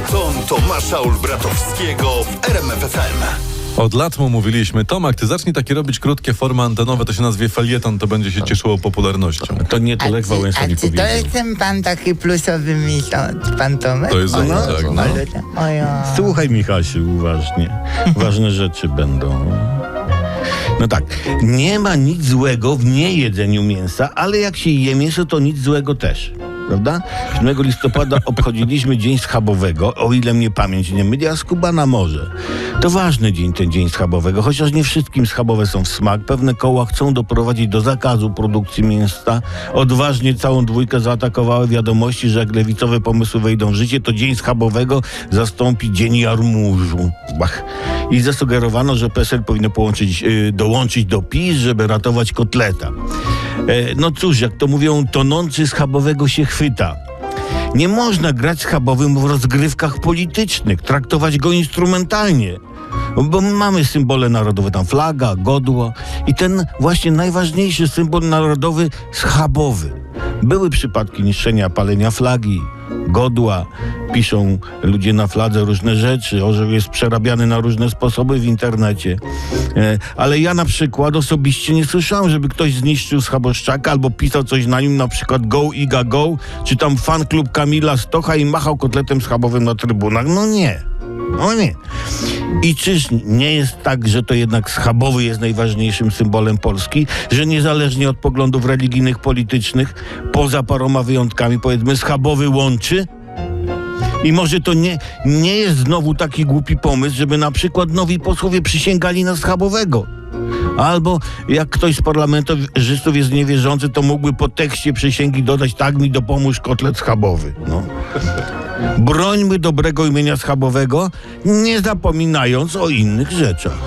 Felieton Tomasza Olbratowskiego w RMFFM. Od lat mu mówiliśmy, Tomak, ty zacznij takie robić krótkie formy antenowe, to się nazwie felieton, to będzie się cieszyło popularnością. To nie to Lech Wałęsa mi czy to powiedział. jest ten pan taki plusowy miesiąc, pan Tomek? To jest on, O, tak, no. Słuchaj, Michasiu, uważnie. Ważne rzeczy będą. No tak, nie ma nic złego w niejedzeniu mięsa, ale jak się je mięso, to nic złego też. Prawda? 7 listopada obchodziliśmy Dzień Schabowego, o ile mnie pamięć nie myli, a z Kuba na morze. To ważny dzień, ten Dzień Schabowego, chociaż nie wszystkim schabowe są w smak. Pewne koła chcą doprowadzić do zakazu produkcji mięsa. Odważnie całą dwójkę zaatakowały wiadomości, że jak lewicowe pomysły wejdą w życie, to Dzień Schabowego zastąpi Dzień Jarmużu. Bach. I zasugerowano, że PSL powinno połączyć, yy, dołączyć do PiS, żeby ratować kotleta. E, no cóż, jak to mówią, tonący schabowego się chwyta. Nie można grać schabowym w rozgrywkach politycznych, traktować go instrumentalnie. Bo mamy symbole narodowe, tam flaga, godło i ten właśnie najważniejszy symbol narodowy schabowy. Były przypadki niszczenia, palenia flagi, godła, piszą ludzie na fladze różne rzeczy, orzeł jest przerabiany na różne sposoby w internecie. E, ale ja na przykład osobiście nie słyszałem, żeby ktoś zniszczył schaboszczaka albo pisał coś na nim, na przykład go Iga go, czy tam fan klub Kamila Stocha i machał kotletem schabowym na trybunach. No nie. No nie. I czyż nie jest tak, że to jednak schabowy jest najważniejszym symbolem Polski, że niezależnie od poglądów religijnych, politycznych, poza paroma wyjątkami, powiedzmy, schabowy łączy? I może to nie, nie jest znowu taki głupi pomysł, żeby na przykład nowi posłowie przysięgali na schabowego. Albo jak ktoś z parlamentarzystów jest niewierzący, to mógłby po tekście przysięgi dodać tak mi dopomóż kotlet schabowy. No. Brońmy dobrego imienia schabowego, nie zapominając o innych rzeczach.